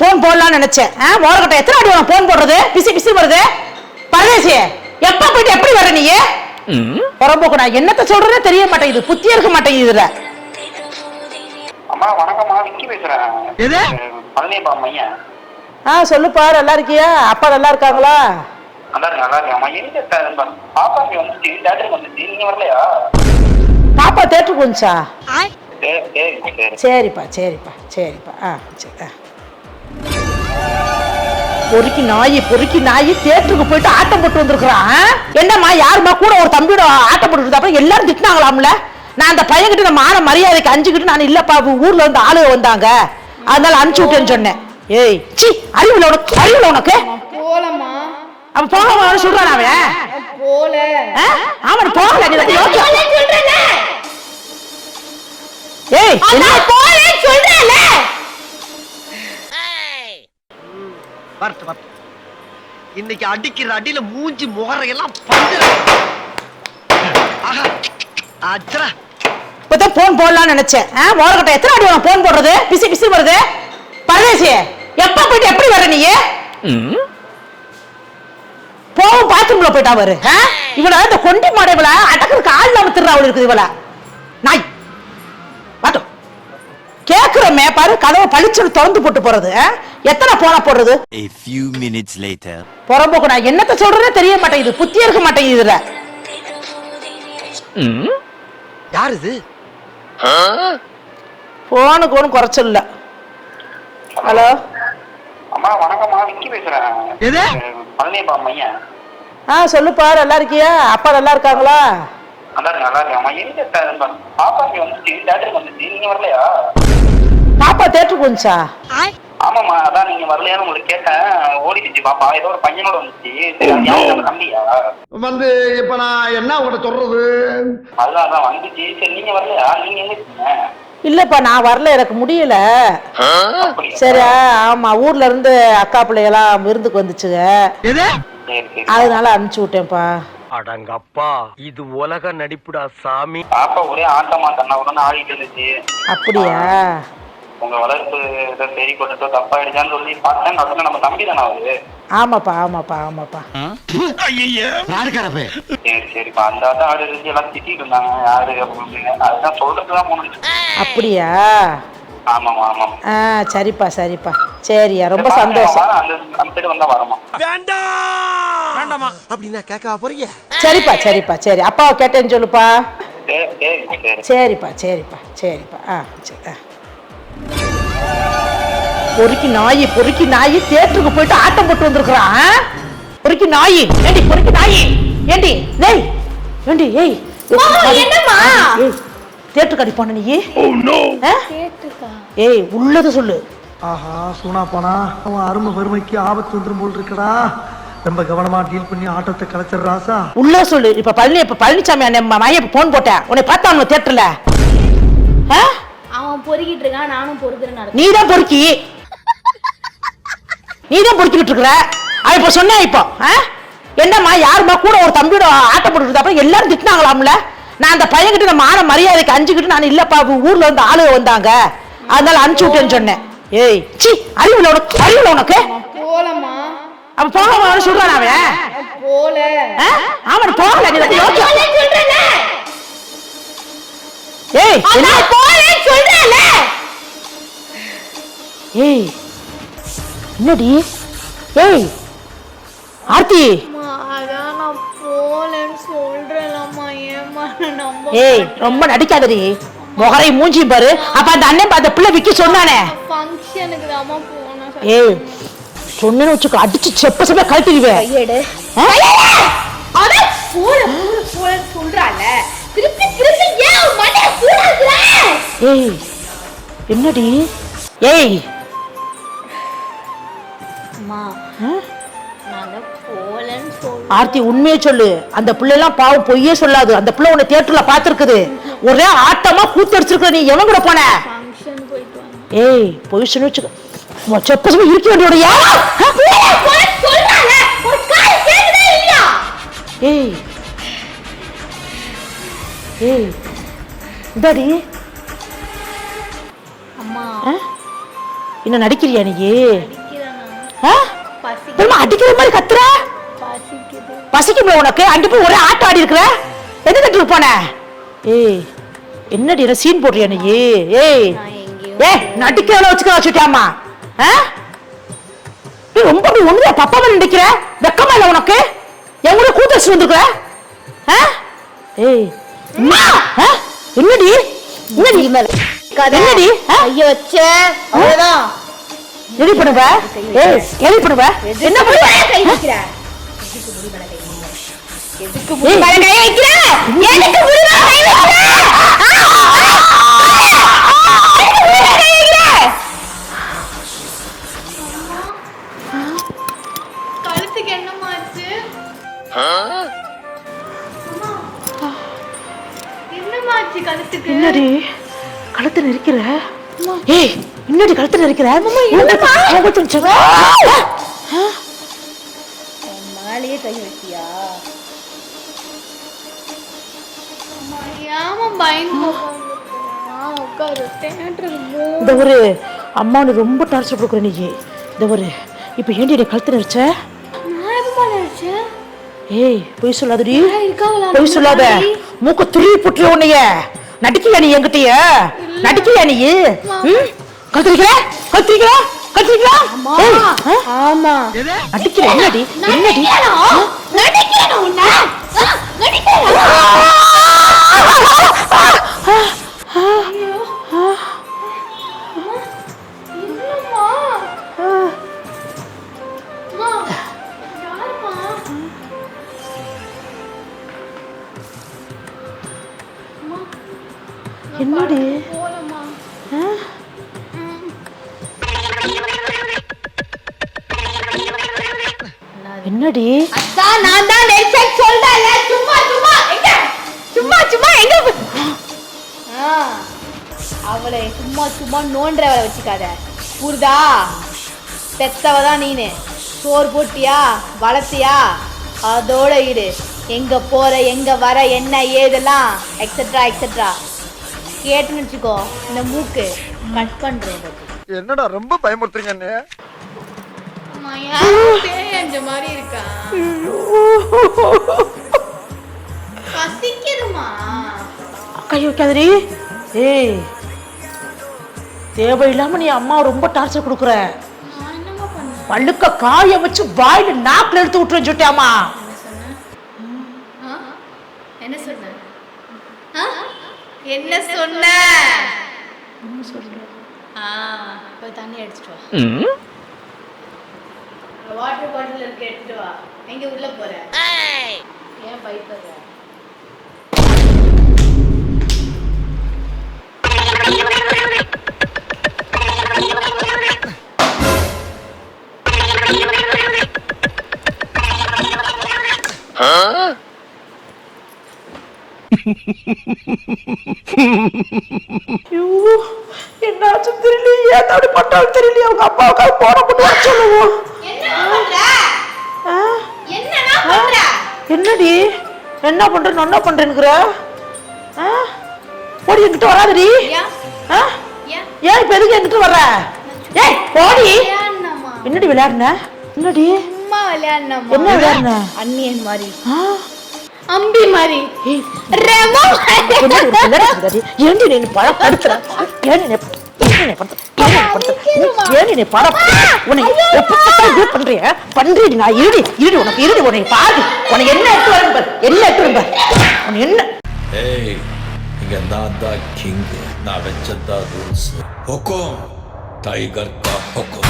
Phone போடலாம்னு நினைச்சேன். மோரக்கட்டை எத்தனை அடி உனக்கு போன் போடுறது? பிசி பிசி வருது. பரதேசி எப்ப போயிட்டு எப்படி வர நீ? புறம்போக்கு நான் என்னத்த சொல்றேன்னு தெரிய மாட்டேங்குது. புத்தியே இருக்க மாட்டேங்குது இதுல. அம்மா வணக்கம்மா. விக்கி பேசுறேன். எது? பழனிப்பா மையன் ஆ சொல்லுப்பா நல்லா இருக்கியா? அப்பா நல்லா இருக்காங்களா? நல்லா இருக்கு நல்லா இருக்கு அம்மா எங்க வந்துச்சு. தேட்டருக்கு வந்துச்சு. நீங்க வரலையா? பாப்பா தேட்டருக்கு வந்துச்சா? சரி சரி சரி. சரிப்பா சரிப்பா சரிப்பா. ஆ சரி ஆ. பொறுக்கி நாய் பொறுக்கி நாய் தேட்டருக்கு போயிட்டு ஆட்டம் போட்டு வந்திருக்கிறான் என்னம்மா யாரும்மா கூட ஒரு தம்பியோட ஆட்டம் போட்டு அப்புறம் எல்லாரும் திட்டினாங்களாம்ல? நான் அந்த பையன்கிட்ட நம்ம ஆன மரியாதைக்கு அஞ்சுக்கிட்டு நான் இல்லப்பா ஊர்ல இருந்து ஆளுங்க வந்தாங்க. அதனால அனுப்பிச்சு விட்டேன்னு சொன்னேன். ஏய் சி அறிவுல உனக்கு அறிவுல உனக்கு? போலமா அவன் போக சொல்றான் அவன்? போல. ஆ? அவன் போகல வந்து யோசிச்சு- ஏய் என்ன வரட்டு வரட்டு இன்னைக்கு அடிக்கிற அடியில மூஞ்சி முகரையெல்லாம் பந்து ஆஹா அச்சரா இப்பதான் போன் போடலாம்னு நினைச்சேன். மோரக்கட்டை எத்தனை அடி போன் போடுறது? பிசி பிசி வருது. பரதேசி எப்ப போயிட்டு எப்படி வர நீ? போவும் பாத்ரூம்ல போயிட்டா வரு? இவள இந்த கொண்டி மாட இவள அடக்கிறதுக்கு ஆள் இல்லாம திருறா அவள் இருக்குது இவள. நாய். பாரு கதவை பளிச்சுன்னு திறந்து போட்டு போறது? எத்தனை போனா போடுறது? A few minutes later. புறம்போக்கு நான் என்னத்த சொல்றேன்னு தெரிய மாட்டேங்குது. புத்தியே இருக்க மாட்டேங்குது இதுல. யார் இது? போனுக்கு ஒன்றும் குறைச்சல் இல்ல. ஹலோ? அம்மா வணக்கம்மா. விக்கி பேசுறேன். எது? பழனிப்பா மையன் ஆ சொல்லுப்பா நல்லா இருக்கியா? அப்பா நல்லா இருக்காங்களா? நல்லா நல்லா இருக்கு அம்மா எங்க த- பாப்பா இங்க வந்துச்சு. தேட்டருக்கு வந்துச்சு. நீங்க வரலையா? பாப்பா தேட்டருக்கு வந்துச்சா ஆமாம்மா அதான் நீங்க வரலையான்னு உங்களுக்கு கேட்டேன். ஓடிடுச்சு பாப்பா. ஏதோ ஒரு பையனோட வந்துச்சு. தம்பியா? வந்து இப்ப நான் என்ன உங்கள்ட்ட சொல்றது? அதான் வந்துச்சு. சரி நீங்க வரலையா? நீங்க எங்க இல்லப்பா நான் வரல. எனக்கு முடியல? சரி ஆமா. ஊர்ல இருந்து அக்கா பிள்ளைகளாம் விருந்துக்கு வந்துச்சுங்க. எது? சரி சரி. அதனால அனுப்பிச்சு விட்டேன்ப்பா. அடங்கப்பா இது உலக நடிப்புடா சாமி. பாப்பா ஒரே ஆட்டமா தன்னா உடனே ஆடிட்டு இருந்துச்சு. அப்படியா? உங்க வளர்ப்பு ஏதோ சரி கொண்டுட்டோ தப்பா ஆயிடுச்சான்னு சொல்லி பார்த்தேன். உடனே நம்ம தம்பி தானே அவரு? ஆமாப்பா ஆமாப்பா ஆமாப்பா. சரி சரிப்பா அந்த ஆட்டம் ஆடு இருந்து எல்லாம் திட்டிட்டு இருந்தாங்க. யாரு அப்படின்னு அதுதான் சொல்றதுதான் போனது அப்படியா? ஆமாமா ஆமாம் ஆ சரிப்பா சரிப்பா. சரியா ரொம்ப சந்தோஷம். அந்த அந்த சைடு வந்தா வரமா? அப்படின்னா கேட்கவா போறீங்க? சரிப்பா சரிப்பா சரி. அப்பாவை கேட்டேன்னு சொல்லுப்பா. சரி சரி சரி. சரிப்பா சரிப்பா சரிப்பா. ஆ சரி ஆ. பொறுக்கி நாய் பொறுக்கி நாய் தேட்டருக்கு போயிட்டு ஆட்டம் போட்டு வந்திருக்கிறான் ஆ? பொறுக்கி நாய் ஏண்டி பொறுக்கி நாய் ஏண்டி டேய் ஏண்டி ஏய் என்னம்மா? ஏய் தேட்டருக்கு அடி போன நீ? ஆ? ஏய் உள்ளத சொல்லு. ஆஹா சூனா போனா அவன் அருமை வறுமைக்கு ஆபத்து வந்துரும் போல் இருக்கடா. ரொம்ப கவனமா டீல் பண்ணி ஆட்டத்தை கலைச்சிடுற ராசா. உள்ள சொல்லு. இப்ப பழனி இப்ப பழனிசாமி அண்ணன் மைய போன் போட்டேன். உன்னை பார்த்தா அவனு தேட்டர்ல. ஆ? அவன் பொறுக்கிட்டு இருக்கான் நானும் பொறுக்கிறேன் நடக்கும் நீ தான் பொறுக்கி. நீ தான் பொறுக்கிட்டு இருக்கிற? அவன் இப்ப சொன்னேன் இப்போ? என்னம்மா யாரும்மா கூட ஒரு தம்பியோட ஆட்டம் போட்டு இருந்தா அப்புறம் எல்லாரும் திட்டினாங்களாம்ல? நான் அந்த பையன்கிட்ட நம்ம ஆன மரியாதைக்கு அஞ்சுக்கிட்டு நான் இல்லப்பா ஊர்ல இருந்து ஆளுங்க வந்தாங்க. அதனால அனுப்பிச்சு விட்டேன்னு சொன்னேன். ஏய் சி அறிவுல உனக்கு அறிவுல உனக்கு? போலமா அவன் போக சொல்றான் அவன்? போல. ஆ? அவன் போகல நீ வந்து யோசிச்சு ஏய் என்ன? ஏய் என்னடி? ஏய் ஆர்த்தி. ஏய் ரொம்ப நடிக்காதடி. முகரை மூஞ்சி பாரு. அப்ப அந்த அண்ணன் பார்த்த பிள்ளை விக்கி சொன்னானே. ஏய் சொன்னேன்னு வச்சுக்கோ அடிச்சு செப்ப செப்ப கழட்டிடுவேன் ஏய் என்னடி? ஏய் ஆர்த்தி உண்மையே சொல்லு. அந்த பிள்ளைலாம் பாவம் பொய்யே சொல்லாது. அந்த பிள்ளை உன்னை தியேட்டர்ல பாத்துருக்குது ஒரே ஆட்டமா கூத்தடிச்சிருக்க நீ எவன் கூட போன? ஏய் பொய் சொல்லி வச்சுக்க. உன் செப்ப செப்ப இருக்க இல்லையா? ஏய். ஏய் இந்தாடி? என்ன நடிக்கிறியா நீ? அடிக்கிற மாதிரி கத்துற? பசிக்கும்ல உனக்கு? அங்க போய் ஒரே ஆட்டம் ஆடி இருக்கிற? எந்த தட்டுக்கு போன? ஏய் என்னடி என்ன சீன் போடுறியா நீ? ஏய் எங்கேயோ ஏய் நடிக்கிறவள வச்சுக்க வச்சுட்டாமா நீ ரொம்ப நீ ஒண்ணுல பப்பா நடிக்கிற வெக்கமா இல்ல உனக்கு? என் கூட கூத்தடிச்சு வந்துருக்குற? ஆ? ஏய் அம்மா! ஆ? என்னடி? என்னடி என்னடி? ஆ? கைய வச்ச அவ்வளவுதான். எடி பண்ணுவ? ஏய் எடி பண்ணுவ? என்ன பண்ணுவ? எதுக்கு முடி மேல கை எதுக்கு மேல கை வைக்கிற எதுக்கு வைக்கிற என்னடி கழுத்து நெரிக்கிற ஏய் என்னடி கழுத்து நெரிக்கிற என்னம்மா? கோபத்துல நிச்சயம். மேலேயே கை தேட்டருக்கு இந்த ஒரு அம்மா உனக்கு ரொம்ப டார்ச்சர் கொடுக்குற நீ. இந்த ஒரு இப்போ ஏண்டி நீ கழுத்து நெரிச்ச நான் எப்ப நினைச்சேன் ஏய் பொய் சொல்லாதடி. பொய் சொல்லாத. மூக்க துருவி புட்டுற உன்னைய. நடிக்கியா நீ என்கிட்டய? நடிக்கியா நீ? ம்? கழுத்திருக்கிற ஆமா நடிக்கிற என்னடி என்னடி நடிக்கிறேன் உன்னை நடிக்கிறேன் என்னடி? அக்கா நான் தான் நெரிசல் சொல்றேன்ல சும்மா சும்மா. எங்க? சும்மா சும்மா. எங்க? அவளை சும்மா சும்மா நோன்றவளை வச்சுக்காத. புரிதா பெத்தவ தான் நீனு. சோறு போட்டியா? வளர்த்தியா? அதோட இரு. எங்க போற எங்க வர என்ன ஏதெல்லாம் எக்ஸெட்ரா எக்ஸெட்ரா கேட்டுன்னு வச்சுக்கோ இந்த மூக்கு கட் பண்றேன் என்னடா ரொம்ப பயமுறுத்துறீங்க அண்ணே அந்த மாதிரி இருக்கா? பசிக்குதுமா கை வைக்காதடி ஏய் தேவையில்லாம நீ அம்மா ரொம்ப டார்ச்சர் கொடுக்குற. பல்லுக்க காய வச்சு வாயில நாக்குல எடுத்து விட்டுறேன்னு சொல்லிட்டாமா? என்ன சொன்ன? என்ன சொன்ன? ஆ, போய் தண்ணி அடிச்சிட்டு வா. வாட்டர் பாட்டில் இருக்கு எடுத்துட்டு வா. எங்க உள்ள போற? ஏன் பயப்படுற ஐயோ என்னாச்சு தெரியலையே. அப்படி பட்டாலும் தெரியலையே. அவங்க அப்பாவுக்காக போட்டு வர சொல்லுவோம்? என்னடா என்ன பண்ற? என்ன பண்றேன்னுக்குற? ஆ? போடி என்கிட்ட வராதடி. ஏன்? ஆ? ஏன்? ஏன் இப்ப எதுக்கு என்கிட்ட வர்ற? ஏய் போடி. என்னடி விளையாடுன? என்னடி? சும்மா விளையாடணுமா என்ன விளையாடுன? அண்ணியன் மாதிரி? அம்பி மாதிரி. ரெமோ? ஏன்டி நீ பழப்படுத்துற? ஏன் நீ ஏன் நீ என்னை படுத்துற? ஏன் நீ என்னை படுத்துற? பண்றிய? பண்றீடி நான் இருடி, இருடி, உனக்கு இருடி, உனக்கு பாரு. உனக்கு என்ன எடுத்து வரேன் என்ன எடுத்து வரேன் உனக்கு என்ன ஏய் இங்க நான் தான் கிங் நான் வச்சதா ரூல்ஸ் ஹுக்கும் டைகர் கா ஹுக்கும்